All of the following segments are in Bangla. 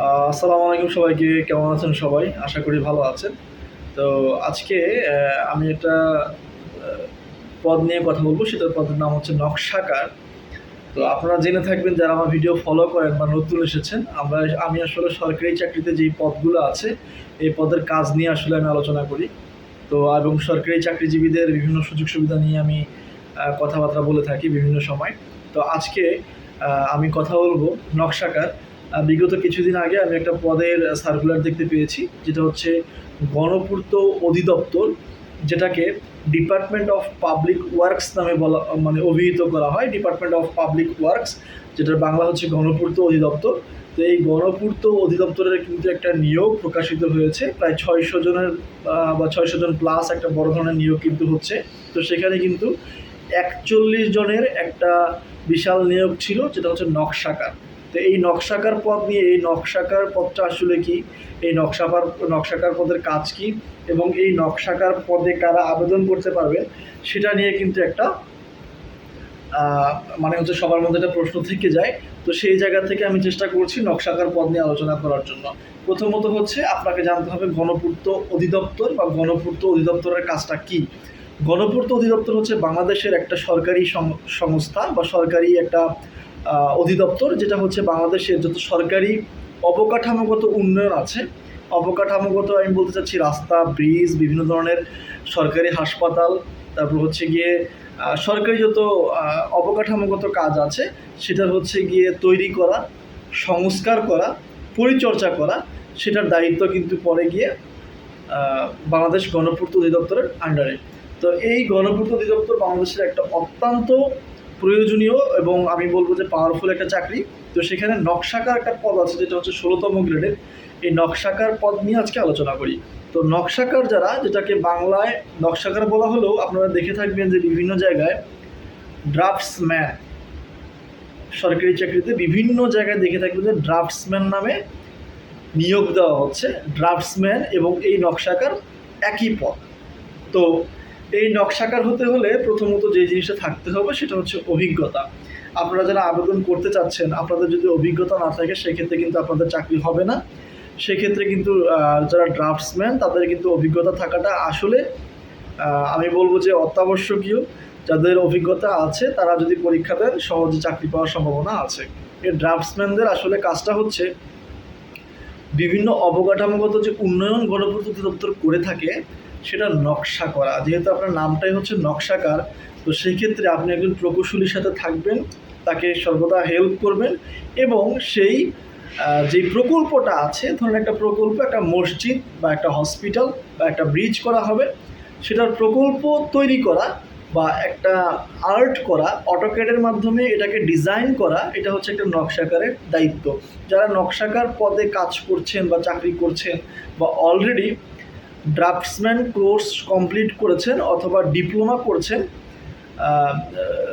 আসসালামু আলাইকুম সবাইকে, কেমন আছেন সবাই? আশা করি ভালো আছেন। তো আজকে আমি একটা পদ নিয়ে কথা বলব। সেটার পদের নাম হচ্ছে নকশাকার। তো আপনারা জেনে থাকবেন যারা আমার ভিডিও ফলো করেন বা নতুন এসেছেন, আমরা, আমি আসলে সরকারি চাকরিতে যেই পদগুলো আছে, এই পদের কাজ নিয়ে আসলে আমি আলোচনা করি। তো, এবং সরকারি চাকরিজীবীদের বিভিন্ন সুযোগ সুবিধা নিয়ে আমি কথাবার্তা বলে থাকি বিভিন্ন সময়। তো আজকে আমি কথা বলব নকশাকার। বিগত কিছুদিন আগে আমি একটা পদের সার্কুলার দেখতে পেয়েছি, যেটা হচ্ছে গণপূর্ত অধিদপ্তর, যেটাকে ডিপার্টমেন্ট অফ পাবলিক ওয়ার্কস নামে বলা মানে অভিহিত করা হয় ডিপার্টমেন্ট অফ পাবলিক ওয়ার্কস যেটার বাংলা হচ্ছে গণপূর্ত অধিদপ্তর। তো এই গণপূর্ত অধিদপ্তরের কিন্তু একটা নিয়োগ প্রকাশিত হয়েছে, প্রায় ছয়শো জনের বা ছয়শো জন প্লাস একটা বড় ধরনের নিয়োগ কিন্তু হচ্ছে। তো সেখানে কিন্তু একচল্লিশ জনের একটা বিশাল নিয়োগ ছিল, যেটা হচ্ছে নকশাকার। তো এই নকশাকার পদ নিয়ে, এই নকশাকার পদটা আসলে কি? এই নকশাকার নকশাকার পদের কাজ কি? এবং এই নকশাকার পদে কারা আবেদন করতে পারবেন সেটা নিয়ে কিন্তু একটা মানে হচ্ছে সবার মধ্যে একটা প্রশ্ন থেকে যায়। তো সেই জায়গা থেকে আমি চেষ্টা করছি নকশাকার পদ নিয়ে আলোচনা করার জন্য। প্রথমত হচ্ছে আপনাকে জানতে হবে গণপূর্ত অধিদপ্তর বা গণপূর্ত অধিদপ্তরের কাজটা কি? গণপূর্ত অধিদপ্তর হচ্ছে বাংলাদেশের একটা সরকারি সংস্থা বা সরকারি একটা অধিদপ্তর, যেটা হচ্ছে বাংলাদেশের যত সরকারি অবকাঠামোগত উন্নয়ন আছে, অবকাঠামোগত আমি বলতে চাচ্ছি রাস্তা, ব্রিজ, বিভিন্ন ধরনের সরকারি হাসপাতাল, তারপর হচ্ছে গিয়ে সরকারি যত অবকাঠামোগত কাজ আছে, সেটার হচ্ছে গিয়ে তৈরি করা, সংস্কার করা, পরিচর্যা করা, সেটার দায়িত্ব কিন্তু পরে গিয়ে বাংলাদেশ গণপূর্ত অধিদপ্তরের আন্ডারে তো এই গণপূর্ত অধিদপ্তর বাংলাদেশের একটা অত্যন্ত প্রয়োজনীয় এবং আমি বলব যে পাওয়ারফুল একটা চাকরি। তো সেখানে নকশাকার একটা পদ আছে, যেটা হচ্ছে ষোলোতম গ্রেডের এই নকশাকার পদ নিয়ে আজকে আলোচনা করি। তো নকশাকার যারা, যেটাকে বাংলায় নকশাকার বলা হলেও আপনারা দেখে থাকবেন যে বিভিন্ন জায়গায় ড্রাফটসম্যান সরকারি চাকরিতে বিভিন্ন জায়গায় দেখে থাকবেন যে ড্রাফটসম্যান নামে নিয়োগ দেওয়া হচ্ছে। ড্রাফটসম্যান এবং এই নকশাকার একই পদ। তো এই নকশাকার হতে হলে প্রথমত যে জিনিসটা থাকতে হবে সেটা হচ্ছে অভিজ্ঞতা। আপনারা যারা আবেদন করতে চাচ্ছেন, আপনাদের যদি অভিজ্ঞতা না থাকে, সেক্ষেত্রে কিন্তু আপনাদের চাকরি হবে না। সেক্ষেত্রে কিন্তু যারা ড্রাফটসম্যান, তাদের কিন্তু অভিজ্ঞতা থাকাটা আসলে আমি বলব যে অত্যাবশ্যকীয়। যাদের অভিজ্ঞতা আছে, তারা যদি পরীক্ষা দেন, সহজে চাকরি পাওয়ার সম্ভাবনা আছে। এই ড্রাফটসম্যানদের আসলে কাজটা হচ্ছে, বিভিন্ন অবকাঠামোগত যে উন্নয়ন গণপূর্ত দপ্তর করে থাকে সেটা নকশা করা। যেহেতু আপনার নামটাই হচ্ছে নকশাকার, তো সেই ক্ষেত্রে আপনি একজন প্রকৌশলীর সাথে থাকবেন, তাকে সর্বদা হেল্প করবেন এবং সেই যেই প্রকল্পটা আছে, ধরুন একটা প্রকল্প, একটা মসজিদ বা একটা হসপিটাল বা একটা ব্রিজ করা হবে, সেটার প্রকল্প তৈরি করা বা একটা আর্ট করা অটোক্যাডের মাধ্যমে এটাকে ডিজাইন করা, এটা হচ্ছে একটা নকশাকারের দায়িত্ব। যারা নকশাকার পদে কাজ করছেন বা চাকরি করছেন বা অলরেডি ড্রাফটসম্যান কোর্স কমপ্লিট করেছেন অথবা ডিপ্লোমা করছেন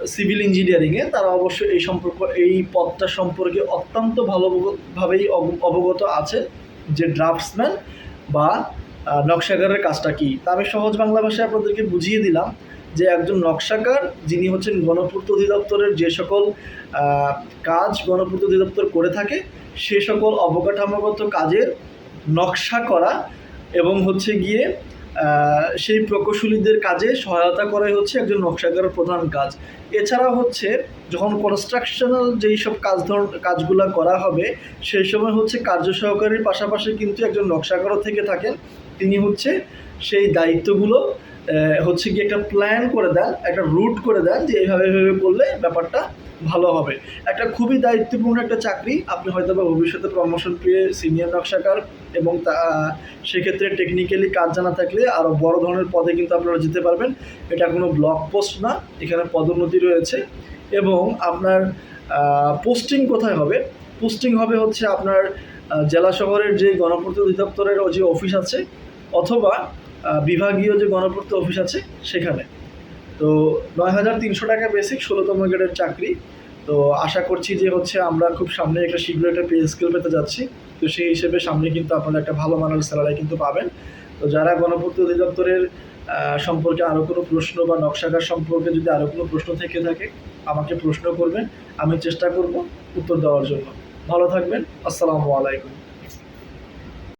সিভিল ইঞ্জিনিয়ারিংয়ে। তারা অবশ্যই এই সম্পর্ক, এই পদটা সম্পর্কে অত্যন্ত ভালোভাবেই অব- অবগত আছে যে ড্রাফটসম্যান বা নকশাকারের কাজটা কী। তা আমি সহজ বাংলা ভাষায় আপনাদেরকে বুঝিয়ে দিলাম যে একজন নকশাকার যিনি হচ্ছেন গণপূর্ত অধিদপ্তরের যে সকল কাজ গণপূর্ত অধিদপ্তর করে থাকে, সে সকল অবকাঠামোগত কাজের নকশা করা এবং হচ্ছে গিয়ে সেই প্রকৌশলীদের কাজে সহায়তা করাই হচ্ছে একজন নকশাকারের প্রধান কাজ। এছাড়া হচ্ছে, যখন কনস্ট্রাকশনাল যেই সব কাজ ধর, কাজগুলো করা হবে, সেই সময় হচ্ছে কার্য সহকারীর পাশাপাশি কিন্তু একজন নকশাকারও থেকে থাকেন। তিনি হচ্ছে সেই দায়িত্বগুলো হচ্ছে কি একটা প্ল্যান করে দেন, একটা রুট করে দেন যে এইভাবে এইভাবে করলে ব্যাপারটা ভালো হবে। একটা খুবই দায়িত্বপূর্ণ একটা চাকরি, আপনি হয়তো বা ভবিষ্যতে প্রমোশন পেয়ে সিনিয়র নকশাকার এবং তা, সেক্ষেত্রে টেকনিক্যালি কাজ জানা থাকলে আরও বড় ধরনের পদে কিন্তু আপনারা যেতে পারবেন। এটা কোনো ব্লক পোস্ট না, এখানে পদোন্নতি রয়েছে এবং আপনার পোস্টিং কোথায় হবে? পোস্টিং হবে হচ্ছে আপনার জেলা শহরের যে গণপূর্ত অধিদপ্তরের যে অফিস আছে, অথবা বিভাগীয় যে গণপূর্ত অফিস আছে সেখানে। তো নয় হাজার তিনশো টাকা বেসিক ষোলোতম গ্রেডের চাকরি। তো আশা করছি যে হচ্ছে আমরা খুব সামনে একটা শীঘ্র একটা পে স্কেল পেতে যাচ্ছি। তো সেই হিসেবে সামনে কিন্তু আপনারা একটা ভালো মানের স্যালারি কিন্তু পাবেন। তো যারা গণপূর্ত অধিদপ্তরের সম্পর্কে আরও কোনো প্রশ্ন বা নকশাকার সম্পর্কে যদি আরও কোনো প্রশ্ন থেকে থাকে, আমাকে প্রশ্ন করবেন। আমি চেষ্টা করব উত্তর দেওয়ার জন্য। ভালো থাকবেন। আসসালামু আলাইকুম।